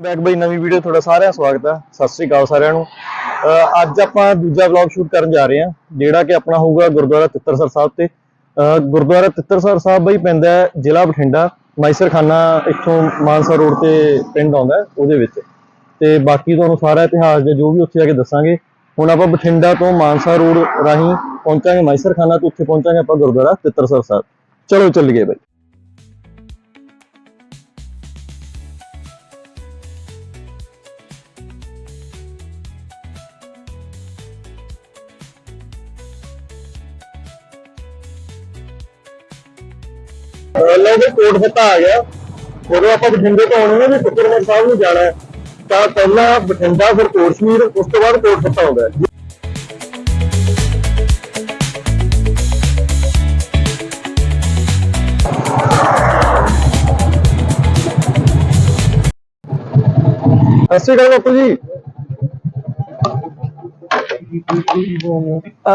Back ਬਈ ਨਵੀਂ video ਤੁਹਾਡਾ ਸਾਰਿਆਂ ਸਵਾਗਤ ਹੈ। ਸਤਿ ਸ੍ਰੀ ਅਕਾਲ ਸਾਰਿਆਂ ਨੂੰ। ਅਹ ਅੱਜ ਆਪਾਂ ਦੂਜਾ ਵਲੌਗ ਸ਼ੂਟ ਕਰਨ ਜਾ ਰਹੇ ਹਾਂ, ਜਿਹੜਾ ਕਿ ਆਪਣਾ ਹੋਊਗਾ ਗੁਰਦੁਆਰਾ ਤਿੱਤਰਸਰ ਸਾਹਿਬ ਤੇ। ਅਹ ਗੁਰਦੁਆਰਾ ਤਿੱਤਰਸਰ ਸਾਹਿਬ ਬਈ ਪੈਂਦਾ ਹੈ, ਜ਼ਿਲ੍ਹਾ ਬਠਿੰਡਾ ਮਾਈਸਰਖਾਨਾ ਇੱਥੋਂ ਮਾਨਸਾ ਰੋਡ ਤੇ ਪਿੰਡ ਆਉਂਦਾ ਉਹਦੇ ਵਿੱਚ। ਤੇ ਬਾਕੀ ਤੁਹਾਨੂੰ ਸਾਰਾ ਇਤਿਹਾਸ ਜਾਂ ਜੋ ਵੀ ਉੱਥੇ ਜਾ ਕੇ ਦੱਸਾਂਗੇ। ਹੁਣ ਆਪਾਂ ਬਠਿੰਡਾ ਤੋਂ ਮਾਨਸਾ ਰੋਡ ਰਾਹੀਂ ਪਹੁੰਚਾਂਗੇ ਮਾਈਸਰਖਾਨਾ ਤੋਂ ਉੱਥੇ ਪਹੁੰਚਾਂਗੇ ਆਪਾਂ ਗੁਰਦੁਆਰਾ ਤਿੱਤਰਸਰ ਸਾਹਿਬ। ਚਲੋ ਚੱਲੀਏ ਬਈ। ਲਓ ਵੀ ਕੋਟ ਫੱਤਾ ਆ ਗਿਆ। ਜਦੋਂ ਆਪਾਂ ਬਠਿੰਡੇ ਤੋਂ ਆਉਣੇ ਨੇ ਵੀ ਟੁੱਕਰਮਰ ਸਾਹਿਬ ਨੂੰ ਜਾਣਾ ਹੈ, ਤਾਂ ਪਹਿਲਾਂ ਬਠਿੰਡਾ ਫਿਰ ਕੋਟਸ਼ਮੀਰ, ਉਸ ਤੋਂ ਬਾਅਦ ਕੋਟ ਫੱਤਾ ਆਉਂਦਾ ਹੈ ਸਤਿ ਸ਼੍ਰੀ ਅਕਾਲ ਬਾਪੂ ਜੀ।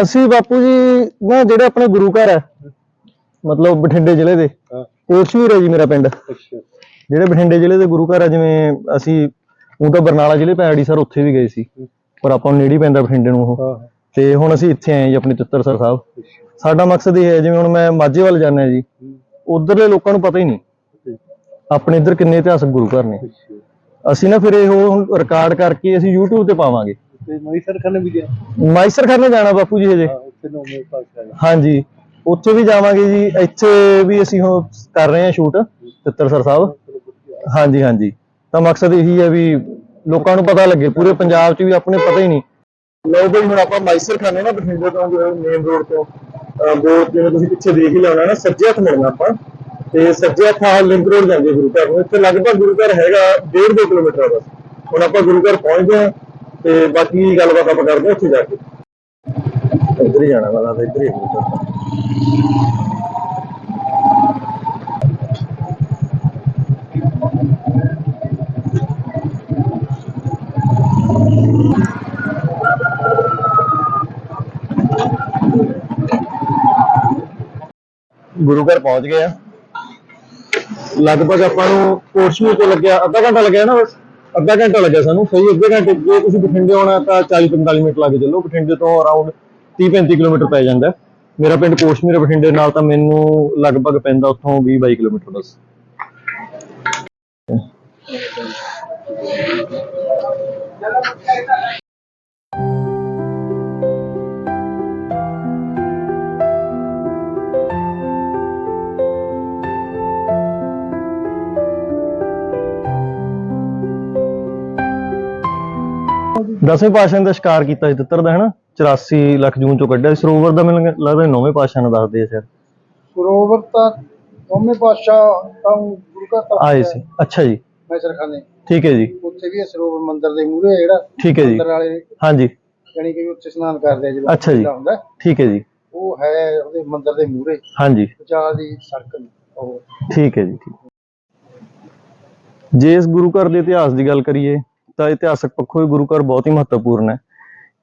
ਅਸੀਂ ਬਾਪੂ ਜੀ, ਨਾ ਜਿਹੜੇ ਆਪਣੇ ਗੁਰੂ ਘਰ ਹੈ ਮਤਲਬ ਬਠਿੰਡੇ ਜ਼ਿਲ੍ਹੇ ਦੇ। ਕੋਟਸ਼ਮੀਰ ਹੈ ਜੀ ਮੇਰਾ ਪਿੰਡ। ਜਿਹੜੇ ਬਠਿੰਡੇ ਜ਼ਿਲ੍ਹੇ ਦੇ ਗੁਰੂ ਘਰ ਆ ਜਿਵੇਂ ਅਸੀਂ ਉਹ ਤਾਂ ਬਰਨਾਲਾ ਜ਼ਿਲ੍ਹੇ ਪੈੜੀ ਸਰ ਉੱਥੇ ਵੀ ਗਏ ਸੀ। ਪਰ ਆਪਾਂ ਨੂੰ ਨੇੜੇ ਪੈਂਦਾ ਬਠਿੰਡੇ ਨੂੰ ਉਹ। ਤੇ ਹੁਣ ਅਸੀਂ ਇੱਥੇ ਆਏ ਜੀ ਆਪਣੇ ਤਿੱਤਰਸਰ ਸਾਹਿਬ। ਸਾਡਾ ਮਕਸਦ ਇਹ ਹੈ ਜਿਵੇਂ ਹੁਣ ਮੈਂ ਮਾਝੇ ਵੱਲ ਜਾਣਾ ਜੀ ਉਧਰਲੇ ਲੋਕਾਂ ਨੂੰ ਪਤਾ ਹੀ ਨਹੀਂ। ਆਪਣੇ ਇੱਧਰ ਕਿੰਨੇ ਇਤਿਹਾਸਕ ਗੁਰੂ ਘਰ ਨੇ। ਅਸੀਂ ਨਾ ਫਿਰ ਇਹ ਹੁਣ ਰਿਕਾਰਡ ਕਰਕੇ ਅਸੀਂ YouTube ਤੇ ਪਾਵਾਂਗੇ। ਮਈਸਰ ਖਾਨੇ ਵੀ ਗਿਆ? ਮਾਈਸਰ ਖਾਨੇ ਜਾਣਾ ਬਾਪੂ ਜੀ ਹਜੇ। ਹਾਂਜੀ। ਉੱਥੇ ਵੀ ਜਾਵਾਂਗੇ ਜੀ, ਇੱਥੇ ਵੀ ਅਸੀਂ ਹੁਣ ਕਰ ਰਹੇ ਹਾਂ ਸ਼ੂਟ ਤਿੱਤਰਸਰ ਸਾਹਿਬ। ਹਾਂਜੀ ਹਾਂਜੀ। ਤਾਂ ਮਕਸਦ ਇਹੀ ਹੈ ਵੀ ਲੋਕਾਂ ਨੂੰ ਪਤਾ ਲੱਗੇ, ਪੂਰੇ ਪੰਜਾਬ 'ਚ ਵੀ ਆਪਣੇ ਪਤਾ ਹੀ ਨਹੀਂ। ਲਓ ਬਈ, ਹੁਣ ਆਪਾਂ ਮਾਈਸਰ ਖਾਨੇ ਨਾ, ਬਠਿੰਡੇ ਤੋਂ ਮੇਨ ਰੋਡ ਤੋਂ ਬੋਰਡ ਜਿਵੇਂ ਤੁਸੀਂ ਪਿੱਛੇ ਦੇਖ ਹੀ ਲਾਉਣਾ ਨਾ, ਸੱਜੇ ਹੱਥ ਮੁੜਨਾ ਆਪਾਂ। ਤੇ ਸੱਜੇ ਹੱਥ ਆ ਲਿੰਕ ਰੋਡ ਜਾਂਦੇ ਗੁਰੂ ਘਰ ਨੂੰ। ਇੱਥੇ ਲਗਭਗ ਗੁਰੂ ਘਰ ਹੈਗਾ 1.5 2 ਕਿਲੋਮੀਟਰ ਬਸ। ਹੁਣ ਆਪਾਂ ਗੁਰੂ ਘਰ ਪਹੁੰਚਦੇ ਹਾਂ ਤੇ ਬਾਕੀ ਗੱਲਬਾਤ ਆਪਾਂ ਕਰਦੇ ਹਾਂ ਉੱਥੇ ਜਾ ਕੇ। ਇੱਧਰ ਹੀ ਜਾਣਾ ਵਾਲਾ ਇੱਧਰ ਹੀ ਗੁਰੂ ਘਰ। ਗੁਰੂ ਘਰ ਪਹੁੰਚ ਗਏ ਆ। ਲਗਭਗ ਆਪਾਂ ਨੂੰ ਕੋਟਸ਼ਮੀਰ ਤੋਂ ਲੱਗਿਆ, ਅੱਧਾ ਘੰਟਾ ਲੱਗਿਆ ਨਾ ਬਸ। ਅੱਧਾ ਘੰਟਾ ਲੱਗਿਆ ਸਾਨੂੰ, ਸਹੀ ਅੱਧੇ ਘੰਟੇ, ਜੇ ਤੁਸੀਂ ਬਠਿੰਡੇ ਆਉਣਾ ਤਾਂ 40 45 ਮਿੰਟ ਲੱਗ ਚੱਲੋ। ਬਠਿੰਡੇ ਤੋਂ ਅਰਾਊਂਡ 30 35 ਕਿਲੋਮੀਟਰ ਪੈ ਜਾਂਦਾ। ਮੇਰਾ ਪਿੰਡ ਕੋਸ਼ਮੀਰ ਬਠਿੰਡੇ ਨਾਲ ਤਾਂ ਮੈਨੂੰ ਲਗਭਗ ਪੈਂਦਾ ਉੱਥੋਂ 20 22 ਕਿਲੋਮੀਟਰ ਬਸ। ਦਸਵੇਂ ਪਾਤਸ਼ਾਹ ਦਾ ਸ਼ਿਕਾਰ ਕੀਤਾ ਸੀ ਤਿੱਤਰ ਦਾ ਹਨਾ 84 ਲੱਖ ਜੂਨ ਚੋਂ ਕੱਢਿਆ। ਸਰੋਵਰ ਦਾ ਮੈਨੂੰ ਲੱਗਦਾ ਨੌਵੇਂ ਪਾਤਸ਼ਾਹ ਨੇ ਦੱਸਦੇ ਆ ਸ਼ਾਇਦ ਸਰੋਵਰ ਤਾਂ ਨੌਵੇਂ ਪਾਤਸ਼ਾਹ ਤਾਂ ਗੁਰੂ ਘਰ ਤਾਂ ਆਏ ਸੀ। ਅੱਛਾ ਜੀ। ਮਈਸਰ ਖਾਨੇ ਠੀਕ ਹੈ ਜੀ। ਉੱਥੇ ਵੀ ਸਰੋਵਰ ਮੰਦਿਰ ਦੇ ਮੂਹਰੇ ਜਿਹੜਾ? ਠੀਕ ਹੈ ਜੀ। ਮੰਦਿਰ ਵਾਲੇ ਹਾਂਜੀ। ਜਾਣੀ ਕਿ ਉੱਥੇ ਇਸ਼ਨਾਨ ਕਰਦੇ ਆ ਜਦੋਂ ਅੱਛਾ ਜੀ। ਹੁੰਦਾ ਠੀਕ ਹੈ ਜੀ। ਉਹ ਹੈ ਉਹਦੇ ਮੰਦਿਰ ਦੇ ਮੂਹਰੇ। ਹਾਂਜੀ। ਵਿਚਾਰ ਦੀ ਸੜਕ ਉਹ ਠੀਕ ਹੈ ਜੀ ਜੇ ਇਸ ਗੁਰੂ ਘਰ ਦੇ ਇਤਿਹਾਸ ਦੀ ਗੱਲ ਕਰੀਏ ਤਾਂ ਇਤਿਹਾਸਕ ਪੱਖੋਂ ਇਹ ਗੁਰੂ ਘਰ ਬਹੁਤ ਹੀ ਮਹੱਤਵਪੂਰਨ ਹੈ।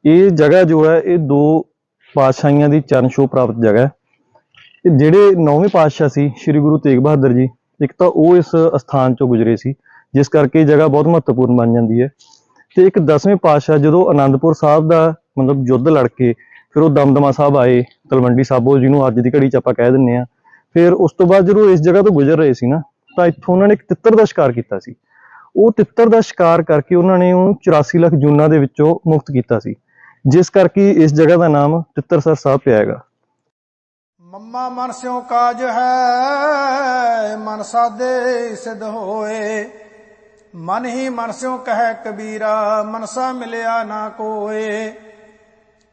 ਇਹ ਜਗ੍ਹਾ ਜੋ ਹੈ, ਇਹ ਦੋ ਪਾਤਸ਼ਾਹੀਆਂ ਦੀ ਚਰਨ ਛੋਹ ਪ੍ਰਾਪਤ ਜਗ੍ਹਾ ਹੈ। ਇਹ ਜਿਹੜੇ ਨੌਵੇਂ ਪਾਤਸ਼ਾਹ ਸੀ, ਸ੍ਰੀ ਗੁਰੂ ਤੇਗ ਬਹਾਦਰ ਜੀ, ਇੱਕ ਤਾਂ ਉਹ ਇਸ ਅਸਥਾਨ ਚੋਂ ਗੁਜ਼ਰੇ ਸੀ, ਜਿਸ ਕਰਕੇ ਇਹ ਜਗ੍ਹਾ ਬਹੁਤ ਮਹੱਤਵਪੂਰਨ ਬਣ ਜਾਂਦੀ ਹੈ। ਤੇ ਇੱਕ ਦਸਵੇਂ ਪਾਤਸ਼ਾਹ ਜਦੋਂ ਆਨੰਦਪੁਰ ਸਾਹਿਬ ਦਾ ਮਤਲਬ ਯੁੱਧ ਲੜ ਕੇ, ਫਿਰ ਉਹ ਦਮਦਮਾ ਸਾਹਿਬ ਆਏ, ਤਲਵੰਡੀ ਸਾਬੋ ਜਿਹਨੂੰ ਅੱਜ ਦੀ ਘੜੀ 'ਚ ਆਪਾਂ ਕਹਿ ਦਿੰਨੇ ਆ ਫਿਰ ਉਸ ਤੋਂ ਬਾਅਦ ਜਦੋਂ ਇਸ ਜਗ੍ਹਾ ਤੋਂ ਗੁਜ਼ਰ ਰਹੇ ਸੀ ਨਾ, ਤਾਂ ਇੱਥੋਂ ਉਹਨਾਂ ਨੇ ਇੱਕ ਤਿੱਤਰ ਦਾ ਸ਼ਿਕਾਰ ਕੀਤਾ ਸੀ। ਉਹ ਤਿੱਤਰ ਦਾ ਸ਼ਿਕਾਰ ਕਰਕੇ ਉਹਨਾਂ ਨੇ ਉਹਨੂੰ 84 ਲੱਖ ਜੂਨਾਂ ਦੇ ਵਿੱਚੋਂ ਮੁਕਤ ਕੀਤਾ ਸੀ। ਜਿਸ ਕਰਕੇ ਇਸ ਜਗ੍ਹਾ ਦਾ ਨਾਮ ਤਿੱਤਰਸਰ ਸਾਹਿਬ ਪਿਆ ਹੈਗਾ। ਮੰਮਾ ਮਨ ਸਿਉ ਕਾਜ ਹੈ, ਮਨ ਸਾਦੇ ਸਿਧ ਹੋਏ। ਮਨ ਹੀ ਮਨ ਸਿਉ ਕਹੈ ਕਬੀਰਾ, ਮਨਸਾ ਮਿਲਿਆ ਨਾ ਕੋਏ।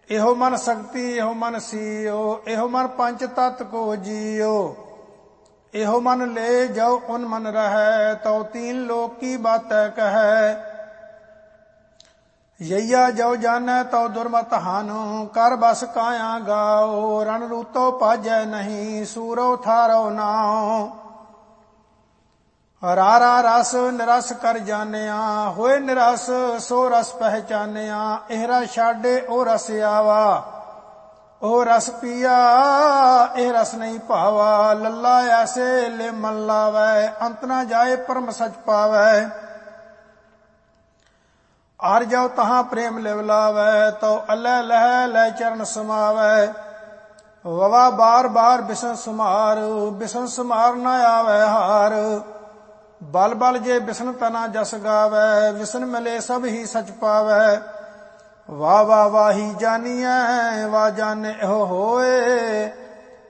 ਇਹੋ ਮਨ ਸਕਤੀ, ਇਹੋ ਮਨ ਸੀਓ, ਇਹੋ ਮਨ ਪੰਜ ਤਤ ਕੋ ਜੀਓ। ਇਹੋ ਮਨ ਲੈ ਜਾਓ, ਉਨ ਮਨ ਰਹੈ, ਤਉ ਤੀਨ ਲੋਕ ਕੀ ਬਾਤੈ ਕਹੈ। ਯਈਆ ਜੋ ਜਾਣੈ ਤਉ ਦੁਰਮਤ ਹਾਨੋ, ਕਰ ਬਸ ਕਾਇਆ ਗਾਓ, ਰਣ ਰੂਤੋ ਪਾਜੈ ਨਹੀਂ, ਸੂਰੋ ਥਾਰੋ ਨਾਉ। ਰਾਰਾ ਰਸ ਨਿਰਸ ਕਰ ਜਾਣਿਆ, ਹੋਏ ਨਿਰਸ ਸੋ ਰਸ ਪਹਿਚਾਨਿਆ ਇਹ ਰਸ ਛਾੜੇ ਉਹ ਰਸ ਆਵਾ। ਉਹ ਰਸ ਪੀਆ, ਇਹ ਰਸ ਨਹੀਂ ਭਾਵਾ, ਲੱਲਾ ਐਸੇ ਲੈ ਮਨ ਲਾਵੈ, ਅੰਤ ਨਾ ਜਾਏ ਪਰਮ ਸਚ ਪਾਵੈ। ਆਰ ਜਾਉ ਤਹਾਂ ਪ੍ਰੇਮ ਲਿਵ ਲਾਵੈ ਤਉ ਅਲੈ ਲਹਿ ਲੈ ਚਰਨ ਸਮਾਵੈ। ਵਵਾ ਬਾਰ ਬਾਰ ਬਿਸਨ ਸਮਾਰ ਬਿਸਨ ਸਮਾਰ ਨਾ ਆਵੈ ਹਾਰ। ਬਲ ਬਲ ਜੇ ਬਿਸਨ ਤਨਾ ਜਸ ਗਾਵੈ, ਵਿਸਨ ਮਿਲੇ ਸਭ ਹੀ ਸਚ ਪਾਵੈ। ਵਾ ਵਾ ਵਾਹੀ ਜਾਨੀਐ ਵਾ ਜਾਣੇ ਇਹੋ ਹੋਏ।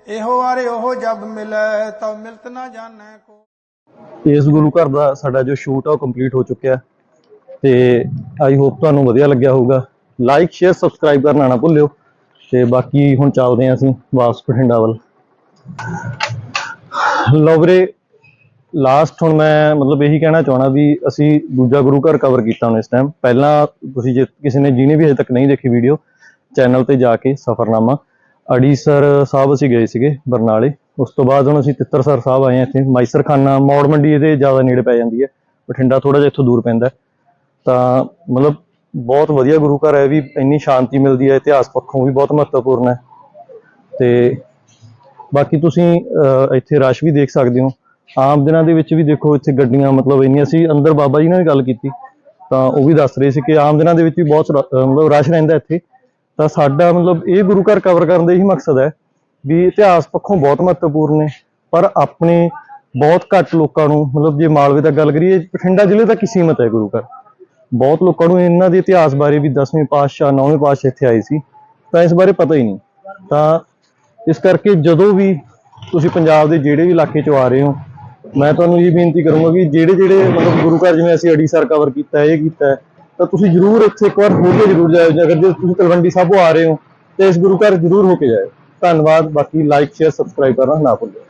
ਇਹੋ ਆਰੇ ਉਹ ਜਬ ਮਿਲੈ ਤਬ ਮਿਲਤ ਨਾ ਜਾਣੈ ਕੋ। ਇਸ ਗੁਰੂ ਘਰ ਦਾ ਸਾਡਾ ਜੋ ਸ਼ੂਟ ਆ, ਉਹ ਕੰਪਲੀਟ ਹੋ ਚੁੱਕਿਆ। ਤੇ ਆਈ ਹੋਪ ਤੁਹਾਨੂੰ ਵਧੀਆ ਲੱਗਿਆ ਹੋਊਗਾ। ਲਾਈਕ ਸ਼ੇਅਰ ਸਬਸਕ੍ਰਾਈਬ ਕਰਨਾ ਨਾ ਭੁੱਲਿਓ। ਤੇ ਬਾਕੀ ਹੁਣ ਚੱਲਦੇ ਹਾਂ ਅਸੀਂ ਵਾਪਸ ਬਠਿੰਡਾ ਵੱਲ। ਲਓ ਲਾਸਟ ਹੁਣ ਮੈਂ ਮਤਲਬ ਇਹੀ ਕਹਿਣਾ ਚਾਹਣਾ ਵੀ ਅਸੀਂ ਦੂਜਾ ਗੁਰੂ ਘਰ ਕਵਰ ਕੀਤਾ ਹੁਣ ਇਸ ਟਾਈਮ ਪਹਿਲਾਂ ਤੁਸੀਂ ਜੇ ਕਿਸੇ ਨੇ ਜਿਹਨੇ ਵੀ ਹਜੇ ਤੱਕ ਨਹੀਂ ਦੇਖੀ ਵੀਡੀਓ ਚੈਨਲ ਤੇ ਜਾ ਕੇ ਸਫਰਨਾਮਾ। ਅੜੀਸਰ ਸਾਹਿਬ ਅਸੀਂ ਗਏ ਸੀਗੇ ਬਰਨਾਲੇ। ਉਸ ਤੋਂ ਬਾਅਦ ਹੁਣ ਅਸੀਂ ਤਿੱਤਰਸਰ ਸਾਹਿਬ ਆਏ ਹਾਂ ਇੱਥੇ। ਮਾਈਸਰਖਾਨਾ, ਮੌੜ ਮੰਡੀ ਇਹਦੇ ਜ਼ਿਆਦਾ ਨੇੜੇ ਪੈ ਜਾਂਦੀ ਹੈ। ਬਠਿੰਡਾ ਥੋੜਾ ਜਿਹਾ ਇੱਥੋਂ ਦੂਰ ਪੈਂਦਾ ਤਾਂ ਮਤਲਬ ਬਹੁਤ ਵਧੀਆ ਗੁਰੂ ਘਰ ਹੈ ਵੀ ਇੰਨੀ ਸ਼ਾਂਤੀ ਮਿਲਦੀ ਹੈ ਇਤਿਹਾਸ ਪੱਖੋਂ ਵੀ ਬਹੁਤ ਮਹੱਤਵਪੂਰਨ ਹੈ। ਤੇ ਬਾਕੀ ਤੁਸੀਂ ਅਹ, ਇੱਥੇ ਰਸ਼ ਵੀ ਦੇਖ ਸਕਦੇ ਹੋ। ਆਮ ਦਿਨਾਂ ਦੇ ਵਿੱਚ ਵੀ ਦੇਖੋ ਇੱਥੇ ਗੱਡੀਆਂ ਮਤਲਬ ਇੰਨੀਆਂ ਸੀ ਅੰਦਰ ਬਾਬਾ ਜੀ ਨਾਲ ਵੀ ਗੱਲ ਕੀਤੀ। ਤਾਂ ਉਹ ਵੀ ਦੱਸ ਰਹੇ ਸੀ ਕਿ ਆਮ ਦਿਨਾਂ ਦੇ ਵਿੱਚ ਵੀ ਬਹੁਤ ਰ- ਅਹ, ਮਤਲਬ ਰਸ਼ ਰਹਿੰਦਾ ਇੱਥੇ। ਤਾਂ ਸਾਡਾ ਮਤਲਬ ਇਹ ਗੁਰੂ ਘਰ ਕਵਰ ਕਰਨ ਦਾ ਇਹੀ ਮਕਸਦ ਹੈ ਵੀ ਇਤਿਹਾਸ ਪੱਖੋਂ ਬਹੁਤ ਮਹੱਤਵਪੂਰਨ ਨੇ। ਪਰ ਆਪਣੇ ਬਹੁਤ ਘੱਟ ਲੋਕਾਂ ਨੂੰ ਮਤਲਬ ਜੇ ਮਾਲਵੇ ਦਾ ਗੱਲ ਕਰੀਏ ਬਠਿੰਡਾ ਜ਼ਿਲ੍ਹੇ ਤੱਕ ਹੀ ਸੀਮਤ ਹੈ ਗੁਰੂ ਘਰ। ਬਹੁਤ ਲੋਕਾਂ ਨੂੰ ਇਹਨਾਂ ਦੇ ਇਤਿਹਾਸ ਬਾਰੇ ਵੀ 10ਵੇਂ ਪਾਤਸ਼ਾਹ 9ਵੇਂ ਪਾਤਸ਼ਾਹ ਇੱਥੇ ਆਏ ਸੀ, ਤਾਂ ਇਸ ਬਾਰੇ ਪਤਾ ਹੀ ਨਹੀਂ। ਤਾਂ ਇਸ ਕਰਕੇ ਜਦੋਂ ਵੀ ਤੁਸੀਂ ਪੰਜਾਬ ਦੇ ਜਿਹੜੇ ਵੀ ਇਲਾਕੇ ਚੋਂ ਆ ਰਹੇ ਹੋ, ਮੈਂ ਤੁਹਾਨੂੰ ਇਹ ਬੇਨਤੀ ਕਰੂੰਗਾ ਕਿ ਜਿਹੜੇ ਜਿਹੜੇ ਮਤਲਬ ਗੁਰੂ ਘਰ ਜਿਵੇਂ ਅਸੀਂ ਅੜੀਸਰ ਕਵਰ ਕੀਤਾ, ਇਹ ਕੀਤਾ ਤਾਂ ਤੁਸੀਂ ਜਰੂਰ ਇੱਥੇ ਇੱਕ ਵਾਰ ਹੋ ਕੇ ਜਰੂਰ ਜਾਇਓ ਅਗਰ ਜੇ ਤੁਸੀਂ ਤਲਵੰਡੀ ਸਾਬੋ ਆ ਰਹੇ ਹੋ, ਤੇ ਇਸ ਗੁਰੂ ਘਰ ਜਰੂਰ ਹੋ ਕੇ ਜਾਇਓ। ਧੰਨਵਾਦ, ਬਾਕੀ ਲਾਈਕ ਸ਼ੇਅਰ ਸਬਸਕ੍ਰਾਈਬ ਕਰਨਾ ਨਾ ਭੁੱਲਿਓ